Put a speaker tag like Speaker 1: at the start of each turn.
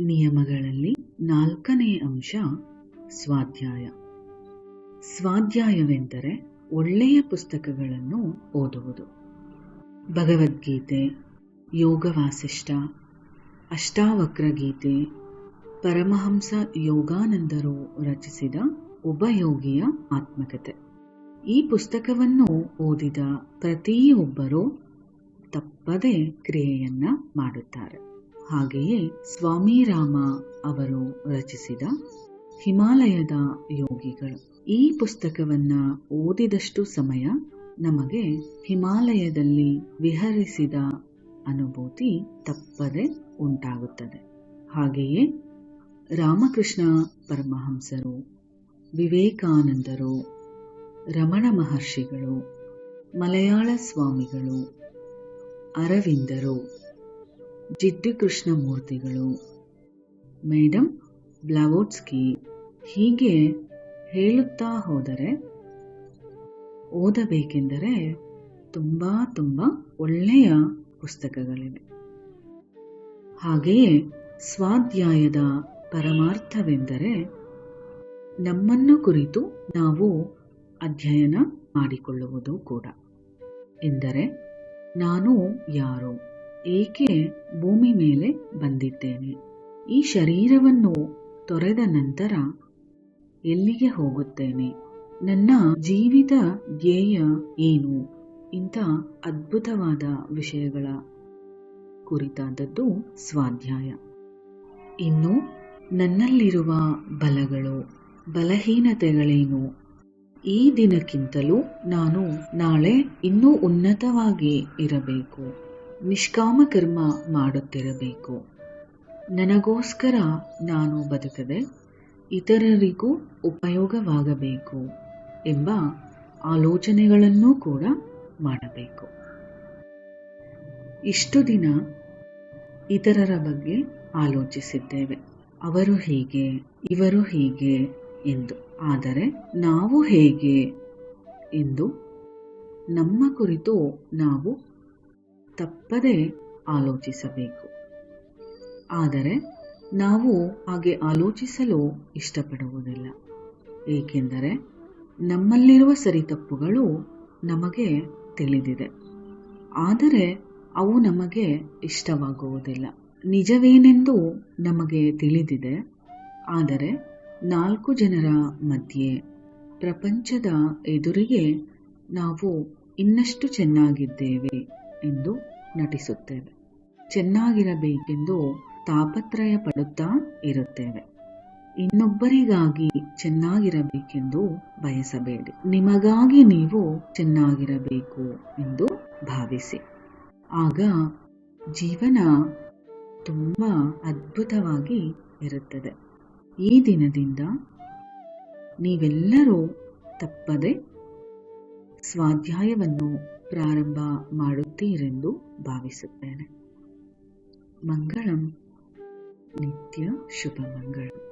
Speaker 1: ನಿಯಮಗಳಲ್ಲಿ ನಾಲ್ಕನೇ ಅಂಶ, ಸ್ವಾಧ್ಯಾಯ. ಸ್ವಾಧ್ಯಾಯವೆಂದರೆ ಒಳ್ಳೆಯ ಪುಸ್ತಕಗಳನ್ನು ಓದುವುದು. ಭಗವದ್ಗೀತೆ ಯೋಗ ವಾಸಿಷ್ಠ ಅಷ್ಟಾವಕ್ರ ಪರಮಹಂಸ ಯೋಗಾನಂದರು ರಚಿಸಿದ ಉಪಯೋಗಿಯ ಆತ್ಮಕತೆ. ಈ ಪುಸ್ತಕವನ್ನು ಓದಿದ ಪ್ರತಿಯೊಬ್ಬರೂ ತಪ್ಪದೆ ಕ್ರಿಯೆಯನ್ನ ಮಾಡುತ್ತಾರೆ. ಹಾಗೆಯೇ ಸ್ವಾಮಿ ರಾಮ ಅವರು ರಚಿಸಿದ ಹಿಮಾಲಯದ ಯೋಗಿಗಳು. ಈ ಪುಸ್ತಕವನ್ನ ಓದಿದಷ್ಟು ಸಮಯ ನಮಗೆ ಹಿಮಾಲಯದಲ್ಲಿ ವಿಹರಿಸಿದ ಅನುಭೂತಿ ತಪ್ಪದೆ ಉಂಟಾಗುತ್ತದೆ. ಹಾಗೆಯೇ ರಾಮಕೃಷ್ಣ ಪರಮಹಂಸರು, ವಿವೇಕಾನಂದರು, ರಮಣ ಮಹರ್ಷಿಗಳು, ಮಲಯಾಳ ಸ್ವಾಮಿಗಳು, ಅರವಿಂದರು ಜಿಡ್ಡು ಕೃಷ್ಣಮೂರ್ತಿಗಳು ಮೇಡಮ್ ಬ್ಲಾವೋಟ್ಸ್ಕಿ ಹೀಗೆ ಹೇಳುತ್ತಾ ಹೋದರೆ, ಓದಬೇಕೆಂದರೆ ತುಂಬ ತುಂಬ ಒಳ್ಳೆಯ ಪುಸ್ತಕಗಳಿವೆ. ಹಾಗೆಯೇ ಸ್ವಾಧ್ಯಾಯದ ಪರಮಾರ್ಥವೆಂದರೆ, ನಮ್ಮನ್ನು ಕುರಿತು ನಾವು ಅಧ್ಯಯನ ಮಾಡಿಕೊಳ್ಳುವುದು ಕೂಡ. ಎಂದರೆ, ನಾನು ಯಾರು? ಏಕೆ ಭೂಮಿ ಮೇಲೆ ಬಂದಿದ್ದೇನೆ? ಈ ಶರೀರವನ್ನು ತೊರೆದ ನಂತರ ಎಲ್ಲಿಗೆ ಹೋಗುತ್ತೇನೆ? ನನ್ನ ಜೀವಿತ ಧ್ಯೇಯ ಏನು? ಇಂಥ ಅದ್ಭುತವಾದ ವಿಷಯಗಳ ಕುರಿತಾದದ್ದು ಸ್ವಾಧ್ಯಾಯ. ಇನ್ನು ನನ್ನಲ್ಲಿರುವ ಬಲಗಳು, ಬಲಹೀನತೆಗಳೇನು? ಈ ದಿನಕ್ಕಿಂತಲೂ ನಾನು ನಾಳೆ ಇನ್ನೂ ಉನ್ನತವಾಗಿ ಇರಬೇಕು. ನಿಷ್ಕಾಮ ಕರ್ಮ ಮಾಡುತ್ತಿರಬೇಕು. ನನಗೋಸ್ಕರ ನಾನು ಬದುಕದೆ ಇತರರಿಗೂ ಉಪಯೋಗವಾಗಬೇಕು ಎಂಬ ಆಲೋಚನೆಗಳನ್ನೂ ಕೂಡ ಮಾಡಬೇಕು. ಇಷ್ಟು ದಿನ ಇತರರ ಬಗ್ಗೆ ಆಲೋಚಿಸಿದ್ದೇವೆ. ಅವರು ಹೀಗೆ, ಇವರು ಹೀಗೆ ಎಂದು. ಆದರೆ ನಾವು ಹೇಗೆ ಎಂದು ನಮ್ಮ ಕುರಿತು ನಾವು ತಪ್ಪದೆ ಆಲೋಚಿಸಬೇಕು. ಆದರೆ ನಾವು ಹಾಗೆ ಆಲೋಚಿಸಲು ಇಷ್ಟಪಡುವುದಿಲ್ಲ. ಏಕೆಂದರೆ ನಮ್ಮಲ್ಲಿರುವ ಸರಿ ತಪ್ಪುಗಳು ನಮಗೆ ತಿಳಿದಿದೆ. ಆದರೆ ಅವು ನಮಗೆ ಇಷ್ಟವಾಗುವುದಿಲ್ಲ. ನಿಜವೇನೆಂದು ನಮಗೆ ತಿಳಿದಿದೆ. ಆದರೆ ನಾಲ್ಕು ಜನರ ಮಧ್ಯೆ ಪ್ರಪಂಚದ ಎದುರಿಗೆ ನಾವು ಇನ್ನಷ್ಟು ಚೆನ್ನಾಗಿದ್ದೇವೆ. ಎಂದು ನಟಿಸುತ್ತೇವೆ. ಚೆನ್ನಾಗಿರಬೇಕೆಂದು ತಾಪತ್ರಯ ಪಡುತ್ತಾ ಇರುತ್ತೇವೆ. ಇನ್ನೊಬ್ಬರಿಗಾಗಿ ಚೆನ್ನಾಗಿರಬೇಕೆಂದು ಬಯಸಬೇಡಿ. ನಿಮಗಾಗಿ ನೀವು ಚೆನ್ನಾಗಿರಬೇಕು ಎಂದು ಭಾವಿಸಿ. ಆಗ ಜೀವನ ತುಂಬ ಅದ್ಭುತವಾಗಿ ಇರುತ್ತದೆ. ಈ ದಿನದಿಂದ ನೀವೆಲ್ಲರೂ ತಪ್ಪದೆ ಸ್ವಾಧ್ಯಾಯವನ್ನು ಪ್ರಾರಂಭ ಮಾಡುತ್ತೀರೆಂದು ಭಾವಿಸುತ್ತೇನೆ. ಮಂಗಳಂ. ನಿತ್ಯ ಶುಭ ಮಂಗಳಂ